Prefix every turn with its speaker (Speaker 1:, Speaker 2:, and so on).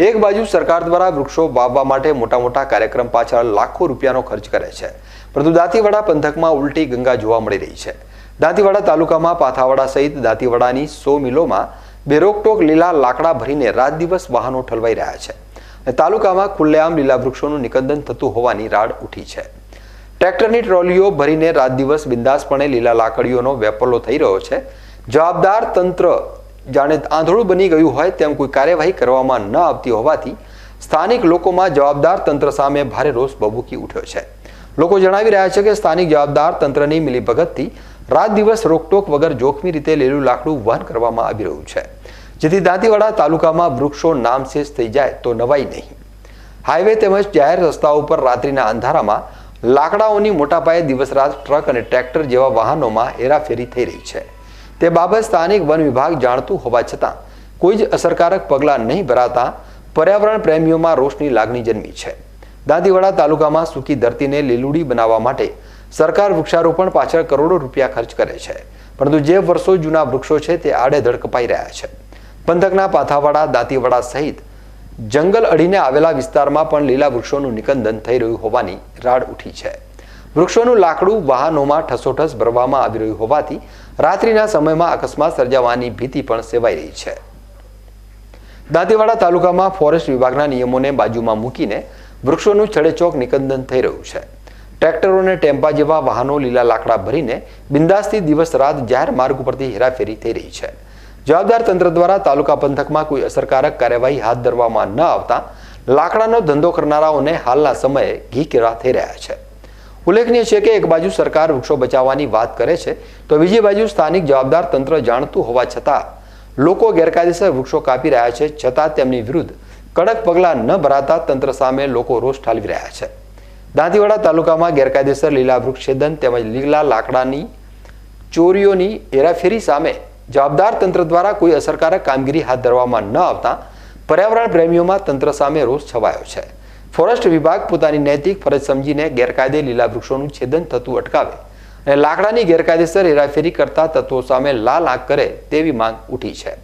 Speaker 1: એક બાજુ સરકાર દ્વારા વૃક્ષો વાવવા માટે મોટા મોટા કાર્યક્રમ પાછળ લાખો રૂપિયાનો ખર્ચ કરે છે. પરંતુ દાંતીવાડા પંથકમાં ઉલટી ગંગા જોવા મળી રહી છે. દાંતીવાડા તાલુકામાં પાથાવાડા સહિત દાંતીવાડાની સો મિલોમાં બેરોકટોક લીલા લાકડા ભરીને રાત દિવસ વાહનો ઠલવાઈ રહ્યા છે તાલુકામાં ખુલ્લેઆમ લીલા વૃક્ષોનું નિકંદન થતું હોવાની રાડ ઉઠી છે. ટ્રેક્ટરની ટ્રોલીઓ ભરીને રાત દિવસ બિંદાસપણે લીલા લાકડીઓનો વેપલો થઈ રહ્યો છે. જવાબદાર તંત્ર જાણે આંધળું બની ગયું હોય તેમ કોઈ કાર્યવાહી કરવામાં ન આવતી હોવાથી સ્થાનિક લોકોમાં જવાબદાર તંત્ર સામે ભારે રોષ બબૂકી ઉઠ્યો છે. લોકો જણાવી રહ્યા છે કે સ્થાનિક જવાબદાર તંત્રની મિલીભગતથી રાત દિવસ રોકટોક વગર જોખમી રીતે લીલું લાકડું વહન કરવામાં આવી રહ્યું છે. જેથી દાંતીવાડા તાલુકામાં વૃક્ષો નામશેષ થઈ જાય તો નવાઈ નહીં. હાઈવે તેમજ જાહેર રસ્તાઓ ઉપર રાત્રિના અંધારામાં લાકડાઓની મોટા પાયે દિવસ રાત ટ્રક અને ટ્રેક્ટર જેવા વાહનોમાં હેરાફેરી થઈ રહી છે. તે બાબત સ્થાનિક વન વિભાગ જાણતું હોવા છતાં કોઈ જ અસરકારક પગલાં નહીં ભરાતા પર્યાવરણ પ્રેમીઓમાં રોષની લાગણી જન્મી છે. દાંતીવાડા તાલુકામાં સૂકી ધરતીને લીલુડી બનાવવા માટે સરકાર વૃક્ષારોપણ પાછળ કરોડો રૂપિયા ખર્ચ કરે છે. પરંતુ જે વર્ષો જૂના વૃક્ષો છે તે આડેધડ કપાઈ રહ્યા છે. પંથકના પાથાવાડા, દાંતીવાડા સહિત જંગલ અડીને આવેલા વિસ્તારમાં પણ લીલા વૃક્ષોનું નિકંદન થઈ રહ્યું હોવાની રાડ ઉઠી છે. વૃક્ષોનું લાકડું વાહનોમાં ઠસોઠસ ભરવામાં આવી રહ્યું હોવાથી રાત્રિના સમયમાં અકસ્માત સર્જાવાની ભીતિ પણ સેવાઈ રહી છે. દાંતીવાડા તાલુકામાં ફોરેસ્ટ વિભાગના નિયમોને બાજુમાં મૂકીને વૃક્ષોનું છડેચોક નિકંદન થઈ રહ્યું છે. ટ્રેક્ટરો અને ટેમ્પા જેવા વાહનો લીલા લાકડા ભરીને બિંદાસથી દિવસ રાત જાહેર માર્ગ ઉપરથી હેરાફેરી થઈ રહી છે. જવાબદાર તંત્ર દ્વારા તાલુકા પંથકમાં કોઈ અસરકારક કાર્યવાહી હાથ ધરવામાં ન આવતા લાકડાનો ધંધો કરનારાઓને હાલના સમયે ઘી કેળા થઈ રહ્યા છે. ઉલ્લેખનીય છે કે એક બાજુ સરકાર વૃક્ષો બચાવવાની વાત કરે છે, તો બીજી બાજુ સ્થાનિક જવાબદાર તંત્ર જાણતું હોવા છતાં લોકો ગેરકાયદેસર વૃક્ષો કાપી રહ્યા છે, છતાં તેમની વિરુદ્ધ કડક પગલાં ન ભરાતા તંત્ર સામે લોકો રોષ ઠાલવી રહ્યા છે. દાંતીવાડા તાલુકામાં ગેરકાયદેસર લીલા વૃક્ષેદન તેમજ લીલા લાકડાની ચોરીઓની હેરાફેરી સામે જવાબદાર તંત્ર દ્વારા કોઈ અસરકારક કામગીરી હાથ ધરવામાં ન આવતા પર્યાવરણ પ્રેમીઓમાં તંત્ર સામે રોષ છવાયો છે. ફોરેસ્ટ વિભાગ પોતાની નૈતિક ફરજ સમજીને ગેરકાયદે લીલા વૃક્ષોનું છેદન થતું અટકાવે અને લાકડાની ગેરકાયદેસર હેરાફેરી કરતા તત્વો સામે લાલ આંખ કરે તેવી માંગ ઉઠી છે.